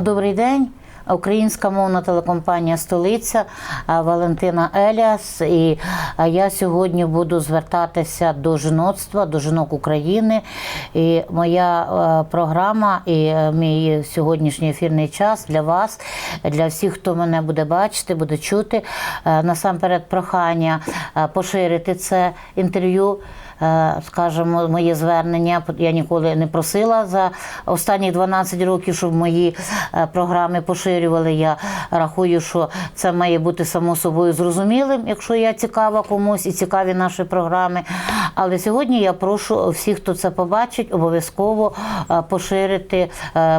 Добрий день. Українська мовна телекомпанія Столиця Валентина Еліас. І я сьогодні буду звертатися до жіноцтва, до жінок України. І моя програма і мій сьогоднішній ефірний час для вас, для всіх, хто мене буде бачити, буде чути. Насамперед, прохання поширити це інтерв'ю. Е, Скажімо, моє звернення я ніколи не просила за останні 12 років, щоб мої е, програми поширювали. Я рахую, що це має бути само собою зрозумілим, якщо я цікава комусь і цікаві наші програми. Але сьогодні я прошу всіх, хто це побачить, обов'язково е, поширити,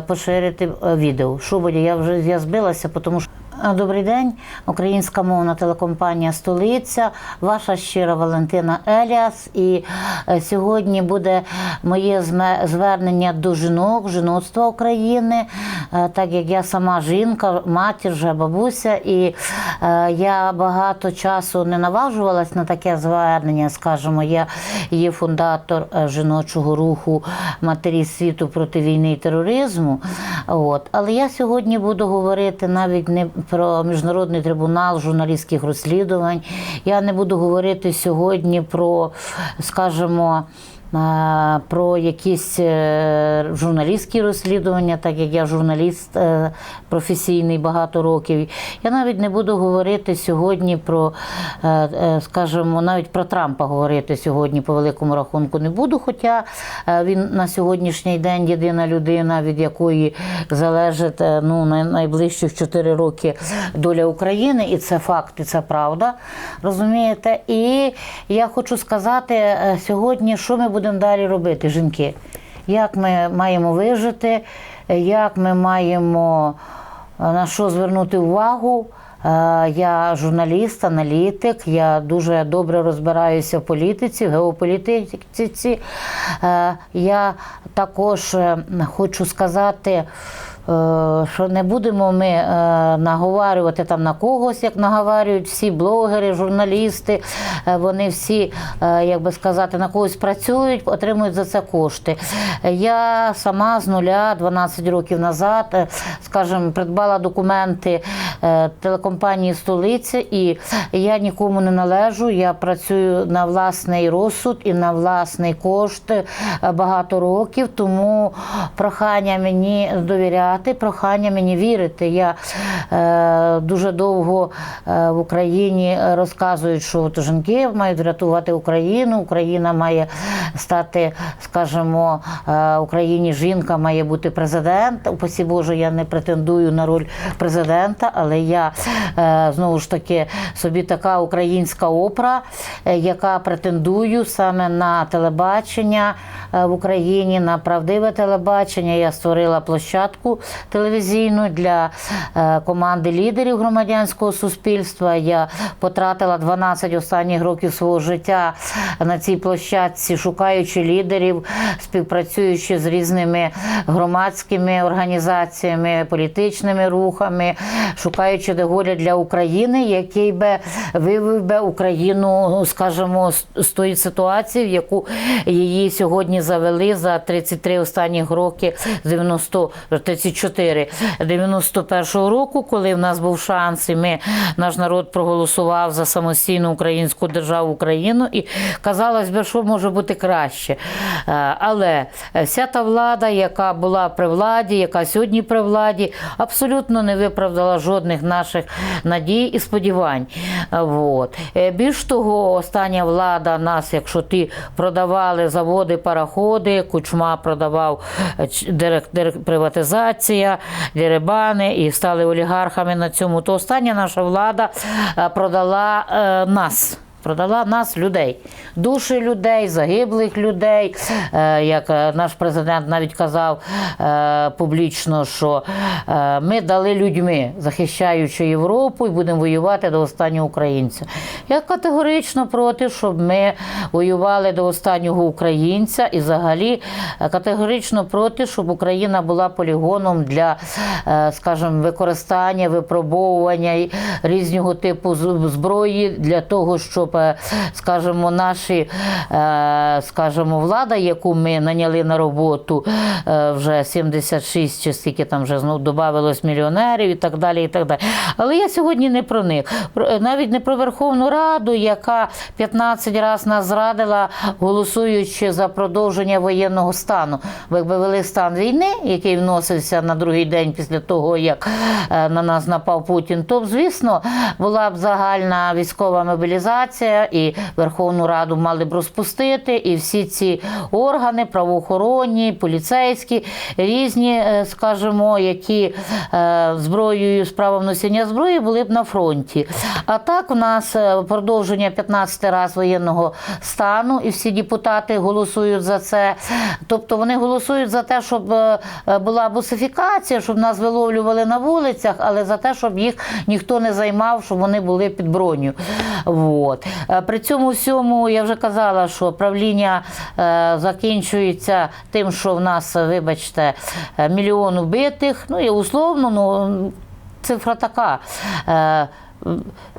поширити відео. Що? Я вже я збилася, тому що. Добрий день, українська мовна телекомпанія Столиця, ваша щира Валентина Еліас. І е, сьогодні буде моє звернення до жінок, жіноцтва України, е, так як я сама жінка, матір, вже бабуся, і е, я багато часу не наважувалась на таке звернення. Скажімо, я є фундатор жіночого руху матері світу проти війни і тероризму. От. Але я сьогодні буду говорити навіть не про міжнародний трибунал журналістських розслідувань. Я не буду говорити сьогодні про, скажімо, про якісь е, журналістські розслідування, так як я журналіст е, професійний багато років. Я навіть не буду говорити сьогодні про, е, скажімо, навіть про Трампа говорити сьогодні по великому рахунку не буду. Хоча він на сьогоднішній день єдина людина, від якої залежить ну, най- найближчих 4 роки доля України, і це факт, і це правда. Розумієте? І я хочу сказати сьогодні, що ми будемо далі робити, жінки. Як ми маємо вижити, як ми маємо е, на що звернути увагу. Е, Я журналіст, аналітик, я дуже добре розбираюся в політиці, в геополітиці. Е, Я також хочу сказати, що не будемо ми е, наговарювати там на когось, як наговарюють всі блогери, журналісти. Е, Вони всі, е, як би сказати, на когось працюють, отримують за це кошти. Е, Я сама з нуля 12 років назад, е, скажімо, придбала документи е, телекомпанії Столиця, і я нікому не належу. Я працюю на власний розсуд і на власний кошт е, багато років, тому прохання мені довіряти, прохання мені вірити. Я е, дуже довго е, в Україні розказують, що от жінки мають врятувати Україну. Україна має стати, скажімо, е, Україні жінка має бути президент. Упасі Боже, я не претендую на роль президента, але я е, знову ж таки собі така українська опера, е, яка претендую саме на телебачення в Україні, на правдиве телебачення. Я створила площадку телевізійну для е, команди лідерів громадянського суспільства. Я потратила 12 останніх років свого життя на цій площадці, шукаючи лідерів, співпрацюючи з різними громадськими організаціями, політичними рухами, шукаючи доголя для України, який би вивів би Україну, скажімо, з тої ситуації, в яку її сьогодні завели за 33 останніх роки, з 90, 34, 91 року, коли в нас був шанс, і ми наш народ проголосував за самостійну українську державу Україну, і казалось би, що може бути краще. Е, Але вся та влада, яка була при владі, яка сьогодні при владі, абсолютно не виправдала жодних наших надій і сподівань. Е, Вот. Е, Більш того, остання влада нас, якщо ти продавали заводи, пароходи, кучма продавав е, приватизація, деребани і стали олігархами на цьому, то остання наша влада е, продала е, нас. Продала нас людей, душі людей, загиблих людей. Е, як е, наш президент навіть казав е, публічно, що ми дали людьми, захищаючи Європу, і будемо воювати до останнього українця. Я категорично проти, щоб ми воювали до останнього українця, і взагалі категорично проти, щоб Україна була полігоном для, скажімо, використання, випробовування різного типу зброї для того, щоб скажімо, наші, е, скажімо, влада, яку ми наняли на роботу, е, вже 76 чи скільки там вже знов додавалось мільйонерів і так далі. і так далі. Але я сьогодні не про них. Е, Навіть не про Верховну Раду, яка 15 разів нас зрадила, голосуючи за продовження воєнного стану. Бо якби вели стан війни, який вносився на другий день після того, як е, на нас напав Путін, то звісно, була б загальна військова мобілізація, і Верховну Раду мали б розпустити, і всі ці органи, правоохоронні, поліцейські, різні, е, скажімо, які е, зброєю з правом носіння зброї були б на фронті. А так у нас е, продовження 15 раз воєнного стану, і всі депутати голосують за це. Тобто вони голосують за те, щоб була бусифікація, щоб нас виловлювали на вулицях, але за те, щоб їх ніхто не займав, щоб вони були під броню. Вот. Е, При цьому всьому я вже казала, що правління е, закінчується тим, що в нас, вибачте, е, мільйон убитих. Ну і условно, ну цифра така.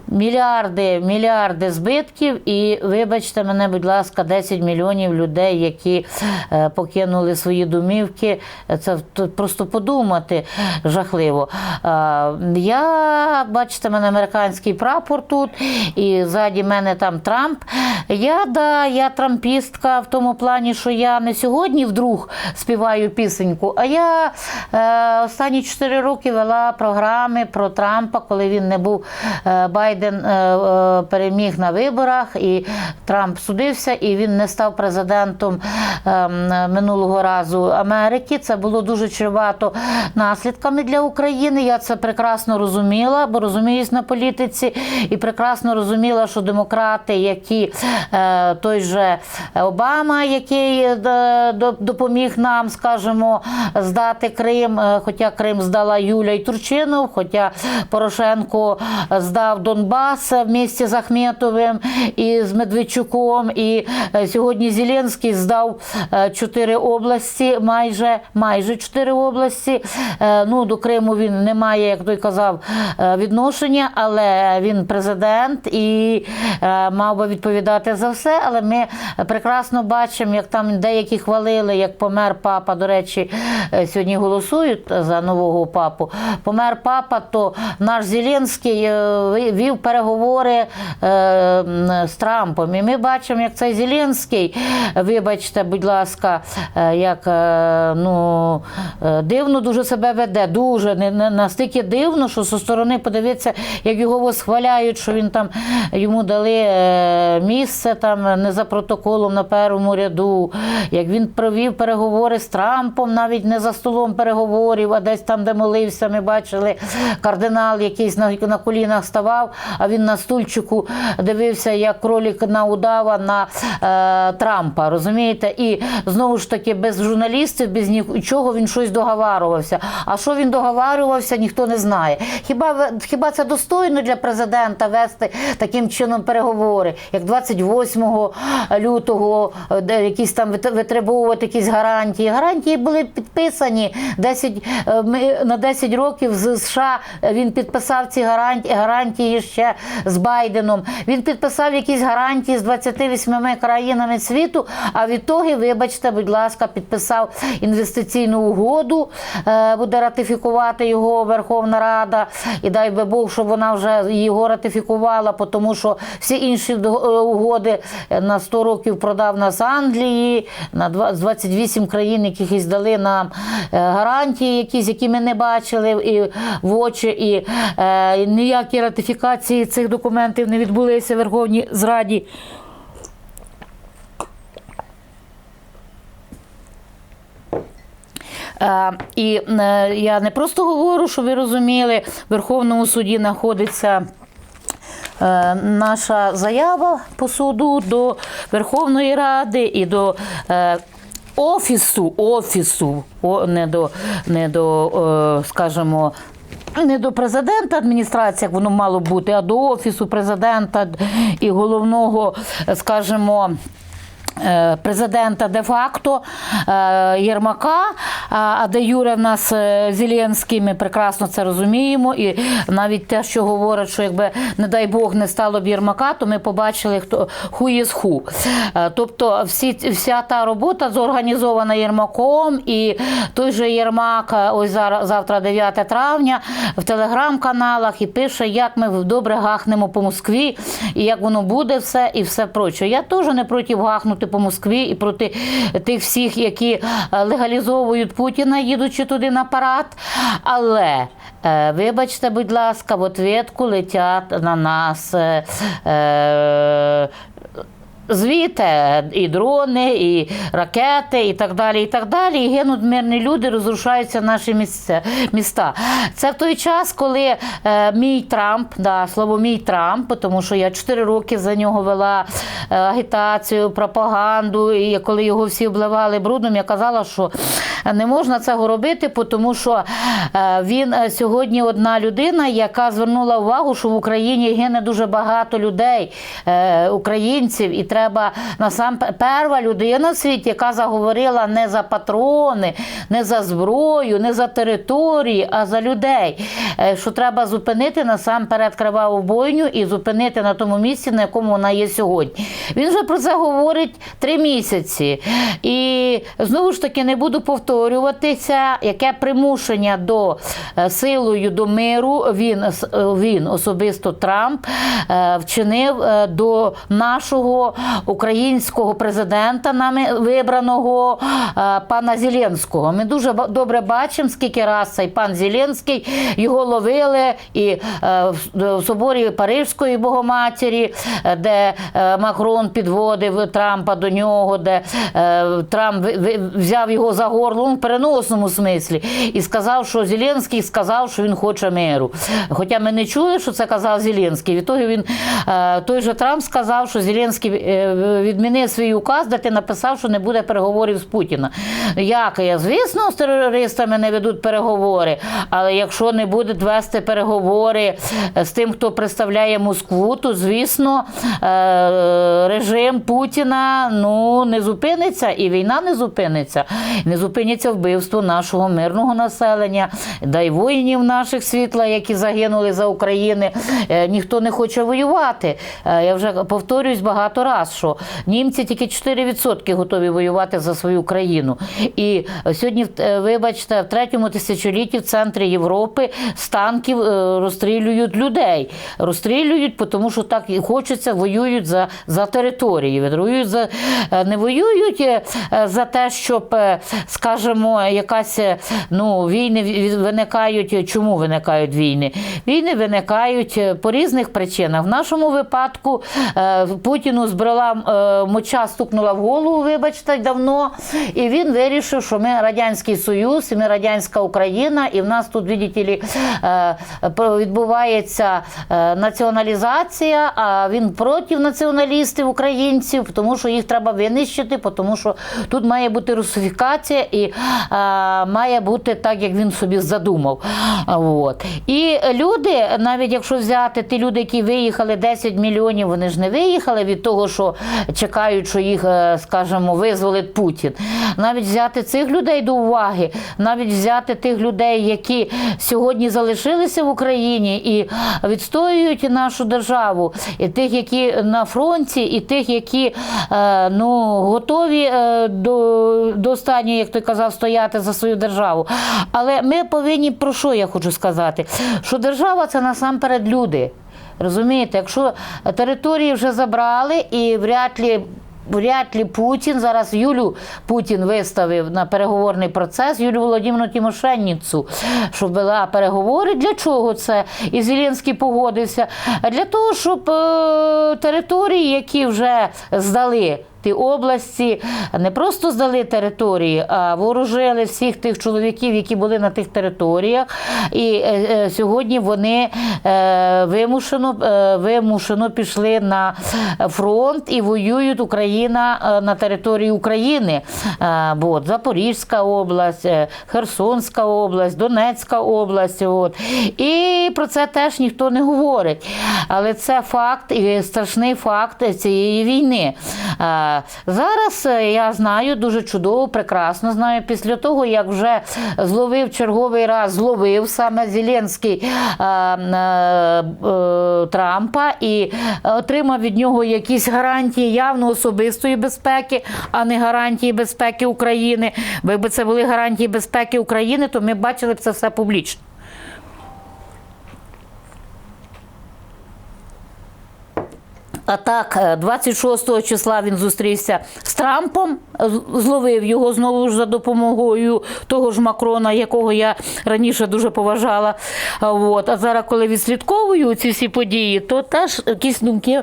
Мільярди, мільярди збитків, і вибачте мене, будь ласка, 10 мільйонів людей, які е, покинули свої домівки. Це просто подумати жахливо. Е, я, бачите, мене американський прапор тут, і ззаді мене там Трамп. Я да, я трампістка в тому плані, що я не сьогодні вдруг співаю пісеньку, а я е, останні 4 роки вела програми про Трампа, коли він не був е, Байден е, е, переміг на виборах, і Трамп судився, і він не став президентом е, минулого разу Америки. Це було дуже чревато наслідками для України. Я це прекрасно розуміла, бо розуміюсь на політиці, і прекрасно розуміла, що демократи, які е, той же Обама, який до- допоміг нам, скажімо, здати Крим, хоча Крим здала Юля і Турчинов, хоча Порошенко здав Донбас в місті з Ахметовим і з Медведчуком. І е, сьогодні Зеленський здав е, чотири області, майже майже чотири області. Е, Ну, до Криму він не має, як той казав, відношення, але він президент і мав би відповідати за все. Але ми прекрасно бачимо, як там деякі хвалили, як помер папа. До речі, сьогодні голосують за нового папу. Помер папа, то наш Зеленський е, ви- переговори е, з Трампом. І ми бачимо, як цей Зеленський, вибачте, будь ласка, е, як е, ну, е, дивно дуже себе веде. Дуже не, не- настільки дивно, що зі сторони подивитися, як його восхваляють, що він там йому дали е, місце там не за протоколом на першому ряду, як він провів переговори з Трампом, навіть не за столом переговорів, а десь там, де молився, ми бачили кардинал якийсь на колінах ставав, а він на стульчику дивився, як кролік на удава на е, Трампа. Розумієте? І знову ж таки, без журналістів, без нічого він щось договарювався. А що він договарювався, ніхто не знає. Хіба хіба це достойно для президента вести таким чином переговори, як 28 лютого, де якісь там вит- витребовувати якісь гарантії. Гарантії були підписані 10, е, на 10 років з США. Він підписав ці гарантії, гарантії ще з Байденом. Він підписав якісь гарантії з 28 країнами світу. А відтоді, вибачте, будь ласка, підписав інвестиційну угоду, е, буде ратифікувати його Верховна Рада. І дай би Бог, щоб вона вже його ратифікувала, тому що всі інші е, угоди е, на 100 років продав нас Англії, на 28 країн, якихось дали нам гарантії, якісь, які ми не бачили і в очі, і ніякі ратифікації цих документів не відбулися в Верховній Зраді. Е, І е, я не просто говорю, що ви розуміли, в Верховному суді знаходиться. е, Наша заява по суду до Верховної Ради і до офісу, офісу, не до, не до скажімо, не до президента адміністрації, як воно мало бути, а до офісу президента і головного, скажімо, президента де-факто е, Єрмака. а, де Юре в нас е, Зеленський, ми прекрасно це розуміємо. І навіть те, що говорять, що якби, не дай Бог, не стало б Єрмака, то ми побачили, хто ху є ху. Е, Тобто всі, вся та робота зорганізована Єрмаком, і той же Єрмак, е, ось зараз, завтра 9 травня, в телеграм-каналах і пише, як ми добре гахнемо по Москві, і як воно буде все, і все проче. Я теж не проти гахнути по Москві і проти тих всіх, які е, легалізовують Путіна, їдучи туди на парад. Але е, вибачте, будь ласка, в ответку летять на нас. е, Звідти і дрони, і ракети, і так далі, і так далі. І гинуть мирні люди, розрушаються наші місця, міста. Це в той час, коли е, мій Трамп, да, слово мій Трамп, тому що я 4 роки за нього вела е, агітацію, пропаганду, і коли його всі обливали брудом, я казала, що не можна цього робити, тому що е, він е, сьогодні одна людина, яка звернула увагу, що в Україні гине дуже багато людей, українців, і треба насам перша людина в світі, яка заговорила не за патрони, не за зброю, не за території, а за людей. Е, Що треба зупинити насамперед криваву бойню і зупинити на тому місці, на якому вона є сьогодні. Він вже про це говорить три місяці. І знову ж таки не буду повторюватися, яке примушення до е, силою до миру він, е, він особисто Трамп вчинив до нашого українського президента, нами вибраного е, пана Зеленського. Ми дуже добре бачимо, скільки раз цей пан Зеленський його ловили і е, в- соборі Парижської Богоматері, е, де Макрон підводив Трампа до нього, де Трамп взяв його за горло ну, в переносному смислі і сказав, що Зеленський сказав, що він хоче миру. Хоча ми не чули, що це казав Зеленський. Відтоді він той же Трамп сказав, що Зеленський відмінив свій указ, де ти написав, що не буде переговорів з Путіна. Як я, звісно, з терористами не ведуть переговори, але якщо не будуть вести переговори з тим, хто представляє Москву, то звісно е, режим Путіна ну не зупиниться і війна не зупиниться. Не зупиниться вбивство нашого мирного населення, да й воїнів наших світла, які загинули за України. Е, Ніхто не хоче воювати. Е, Я вже повторююсь багато раз, що німці тільки 4% готові воювати за свою країну. І сьогодні, е, вибачте, в третьому тисячолітті в центрі Європи з танків е, розстрілюють людей. Розстрілюють, тому що так і хочеться, воюють за, за території. Воюють за, е, не воюють е, е, за те, щоб, е, скажімо, якась е, ну, війни виникають. Чому виникають війни? Війни виникають е, по різних причинах. В нашому випадку е, Путіну збрала е, моча, стукнула в голову, вибачте, давно. І він вирішив, що ми Радянський Союз, і ми Радянська Україна, і в нас тут, видите е, відбувається е, націоналізація, а він проти націоналістів, українців, тому що їх треба винищити, тому що тут має бути русифікація і має бути так, як він собі задумав. От. І люди, навіть якщо взяти ті люди, які виїхали 10 мільйонів, вони ж не виїхали від того, що чекають, що їх, е, скажімо, визволить Путін. Навіть взяти цих людей до уваги, навіть взяти тих людей, які сьогодні залишилися в Україні і відстоюють нашу державу, і тих, які на фронті, і тих, які е, ну, готові е, до, до останнього, як той казав, стояти за свою державу. Але ми повинні про що я хочу сказати? Що держава це насамперед люди. Розумієте, якщо території вже забрали і вряд ли. Вряд ли Путін зараз Юлю Путін виставив на переговорний процес Юлю Володимирну Тимошенницю, щоб вела переговори. Для чого це? І Зеленський погодився. Для того, щоб е, території, які вже здали. Ті області не просто здали території, а вооружили всіх тих чоловіків, які були на тих територіях. І е, е, сьогодні вони е, вимушено, е, вимушено пішли на фронт і воюють Україна е, на території України. Е, от, Запорізька область, е, Херсонська область, Донецька область. От. І про це теж ніхто не говорить. Але це факт і страшний факт цієї війни. Зараз я знаю дуже чудово, прекрасно знаю. Після того, як вже зловив черговий раз, зловив саме Зеленський Трампа і отримав від нього якісь гарантії явно особистої безпеки, а не гарантії безпеки України. Бо якби це були гарантії безпеки України, то ми бачили б це все публічно. А так, е, 26 числа він зустрівся з Трампом, зловив його знову ж за допомогою того ж Макрона, якого я раніше дуже поважала. От. А зараз, коли відслідковую ці всі події, то теж якісь думки.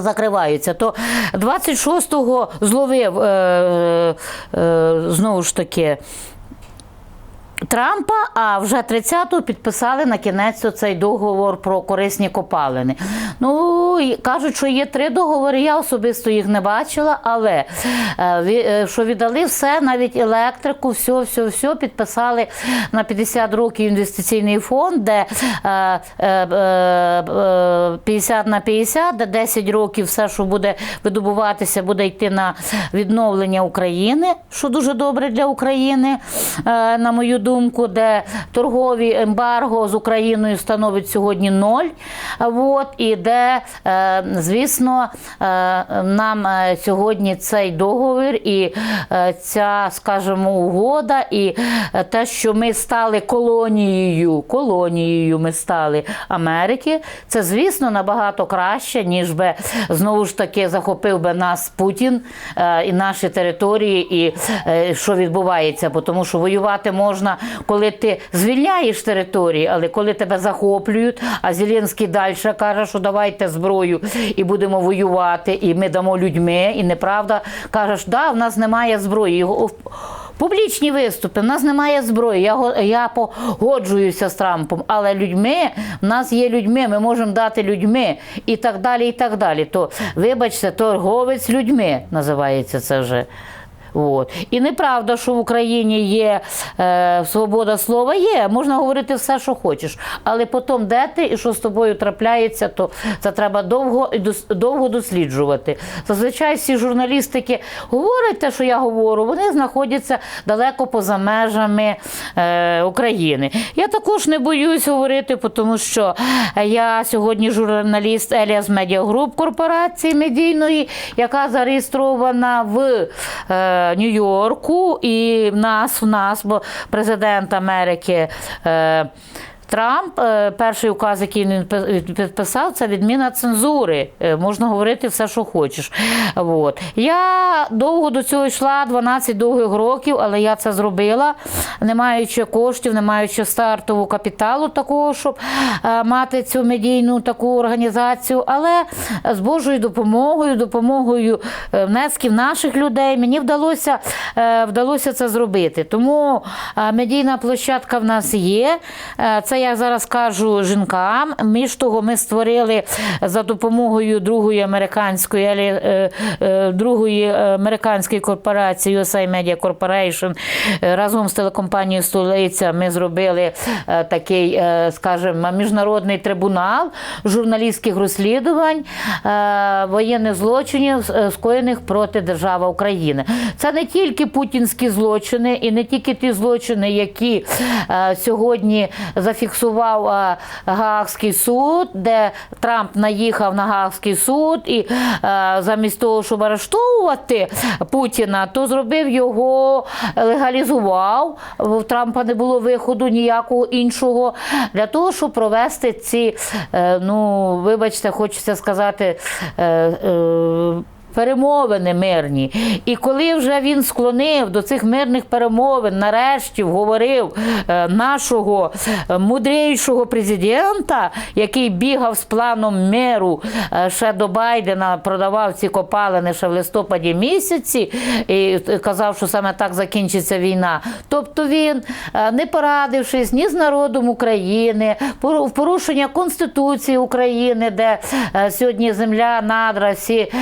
Закриваються, то 26-го зловив е, е, знову ж таки Трампа, а вже 30-го підписали на кінець цей договор про корисні копалини. Ну, кажуть, що є три договори. Я особисто їх не бачила, але е, е, що віддали все, навіть електрику, все, все, все підписали на 50 років інвестиційний фонд, де е, е, 50 на 50, де 10 років все, що буде видобуватися, буде йти на відновлення України, що дуже добре для України, на мою де торгові ембарго з Україною становить сьогодні ноль. От, і де, е, звісно, е, нам е, сьогодні цей договір і ця, скажімо, угода, і те, що ми стали колонією, колонією ми стали Америки, це, звісно, набагато краще, ніж би знову ж таки захопив би нас Путін і наші території, і що відбувається, тому що воювати можна, коли ти звільняєш території, але коли тебе захоплюють, а Зеленський далі каже, що давайте зброю і будемо воювати, і ми дамо людьми, і неправда кажеш, да, в нас немає зброї. Його Публічні виступи, в нас немає зброї. Я, я погоджуюся з Трампом, але людьми в нас є людьми, ми можемо дати людьми і так далі. І так далі. То, вибачте, торговець людьми називається це вже. От. І неправда, що в Україні є е, свобода слова, є, можна говорити все, що хочеш. Але потім, де ти і що з тобою трапляється, то це треба довго довго досліджувати. Зазвичай всі журналістики говорять те, що я говорю, вони знаходяться далеко поза межами е, України. Я також не боюсь говорити, тому що я сьогодні журналіст Еліас Медіа Груп корпорації медійної, яка зареєстрована в е, Нью-Йорку, і в нас, в нас, бо президент Америки. Трамп, е, перший указ, який він підписав, це відміна цензури. Е, Можна говорити все, що хочеш. От. Я довго до цього йшла, 12 довгих років, але я це зробила, не маючи коштів, не маючи стартового капіталу такого, щоб е, мати цю медійну таку організацію. Але з Божою допомогою, допомогою внесків наших людей, мені вдалося, вдалося це зробити. Тому медійна площадка в нас є. Е, Це я зараз кажу жінкам. Між того, ми створили за допомогою другої американської е, е, другої американської корпорації USA Media Corporation е, разом з телекомпанією Столиця. Ми зробили е, такий, е, скажімо, міжнародний трибунал журналістських розслідувань е, воєнних злочинів, е, скоєних проти держави України. Це не тільки путінські злочини, і не тільки ті злочини, які е, сьогодні зафіксував е, Гаагський суд, де Трамп наїхав на Гаагський суд і е, замість того, щоб арештовувати Путіна, то зробив його, легалізував. В Трампа не було виходу ніякого іншого для того, щоб провести ці, е, ну вибачте, хочеться сказати. Перемовини мирні. І коли вже він склонив до цих мирних перемовин, нарешті говорив е, нашого е, мудрішого президента, який бігав з планом миру е, ще до Байдена, продавав ці копалини ще в листопаді місяці, і казав, що саме так закінчиться війна. Тобто він, не порадившись ні з народом України, в порушення Конституції України, де сьогодні земля, надра, всі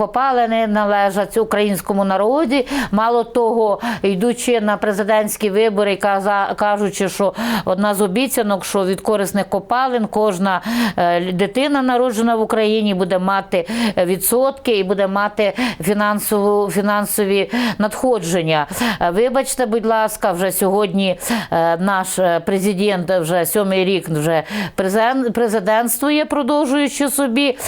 копалини належать українському народі. Мало того, йдучи на президентські вибори, кажучи, що одна з обіцянок, що від корисних копалин кожна е, дитина, народжена в Україні, буде мати е, відсотки і буде мати фінансову, фінансові надходження. Е, Вибачте, будь ласка, вже сьогодні наш президент вже сьомий рік вже президентствує, продовжуючи собі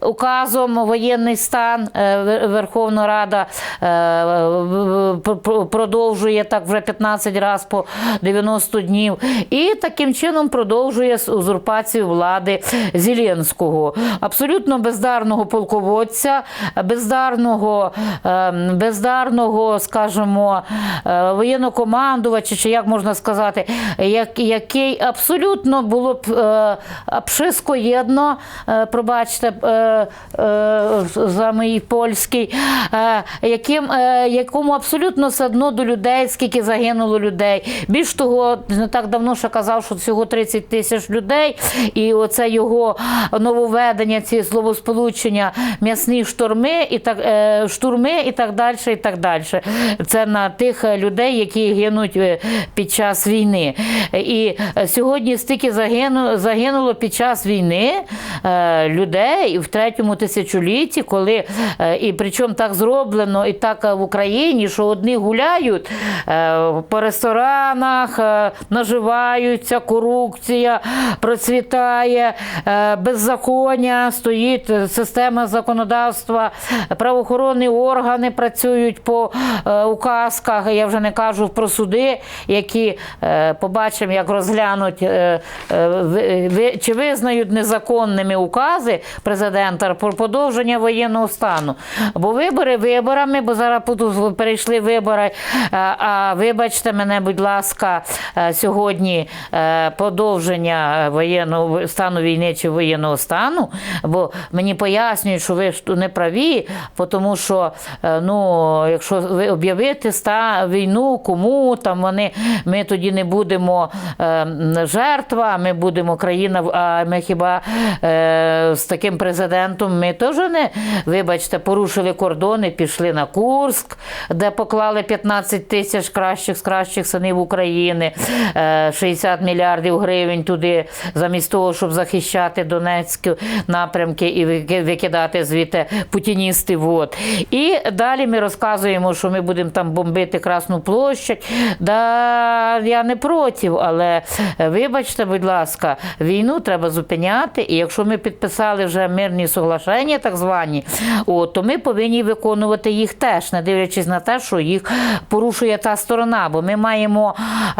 указом воєнний стан. Е, Верховна Рада е, продовжує так вже 15 разів по 90 днів. І таким чином продовжує узурпацію влади Зеленського. Абсолютно бездарного полководця, бездарного, е, бездарного, скажімо, воєннокомандувача, чи як можна сказати, який абсолютно було б обшискоєдно, пробачте, за мій польський, е, яким, е, якому абсолютно все одно до людей, скільки загинуло людей. Більш того, не так давно ще казав, що всього 30 тисяч людей, і оце його нововведення, ці словосполучення, м'ясні штурми і так, е, штурми і так далі. і так далі. Це на тих людей, які гинуть е, під час війни. І е, сьогодні стільки загинуло, під час війни е, людей в третьому тисячолітті, коли е, і причому так зроблено, і так е, в Україні, що одні гуляють е, по ресторанах, наживаються, корупція процвітає, беззаконня стоїть, система законодавства, правоохоронні органи працюють по указках. Я вже не кажу про суди, які побачимо, як розглянуть, чи визнають незаконними укази президента про подовження воєнного стану. Бо вибори виборами, бо зараз перейшли вибори. е, А вибачте мене, будь ласка, е, сьогодні е, подовження воєнного стану війни чи воєнного стану, бо мені пояснюють, що ви ж не праві, тому що ну, якщо ви об'явити ста війну, кому там вони, ми тоді не будемо жертва, ми будемо країна, а ми хіба з таким президентом ми теж не, вибачте, порушили кордони, пішли на Курск, де поклали 15 тисяч кращих з кращих синів України, е, 60 мільярдів гривень туди, замість того, щоб захищати Донецькі напрямки і викидати звідти путіністів. От. І далі ми розказуємо, що ми будемо там бомбити Красну площадь. Да, я не проти, але е, вибачте, будь ласка, війну треба зупиняти. І якщо ми підписали вже мирні соглашення, так звані, от, то ми повинні виконувати їх теж, не дивлячись на те, що їх порушує та сторона. Бо ми маємо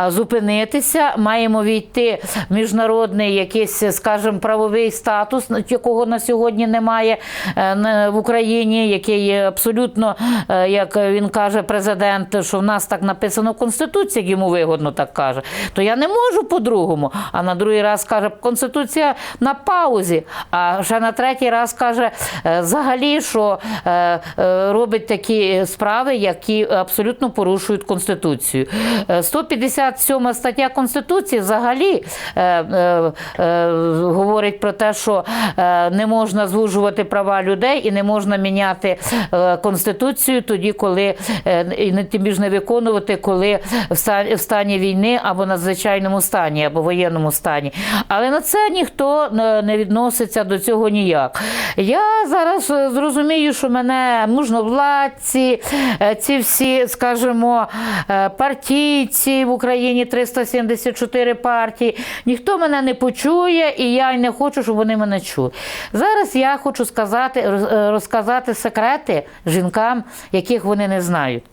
зупинитися, маємо війти в міжнародний якийсь, скажімо, правовий статус, якого на сьогодні немає е, в Україні, який абсолютно, е, як він каже, президент, що в нас так написано в Конституції, як йому вигодно так каже, то я не можу по-другому. А на другий раз каже, Конституція на паузі. А ще на третій раз каже, е, взагалі, що е, е, робить такі справи, які абсолютно порушують Конституцію. Е, 157 стаття Конституції взагалі е, е, е, говорить про те, що е, не можна звужувати права людей і не можна міняти е, Конституцію тоді, коли е, і не тим більше не виконувати, коли в стані, війни або надзвичайному стані, або воєнному стані. Але на це ніхто не відноситься до цього ніяк. Я зараз е, зрозумію, що мене мужновладці, е, ці всі, скажімо, е, партійці в Україні 374 партії. Ніхто мене не почує, і я й не хочу, щоб вони мене чули. Зараз я хочу сказати, розказати секрети жінкам, яких вони не знають.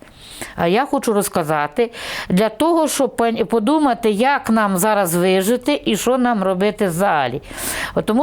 А я хочу розказати для того, щоб подумати, як нам зараз вижити і що нам робити Тому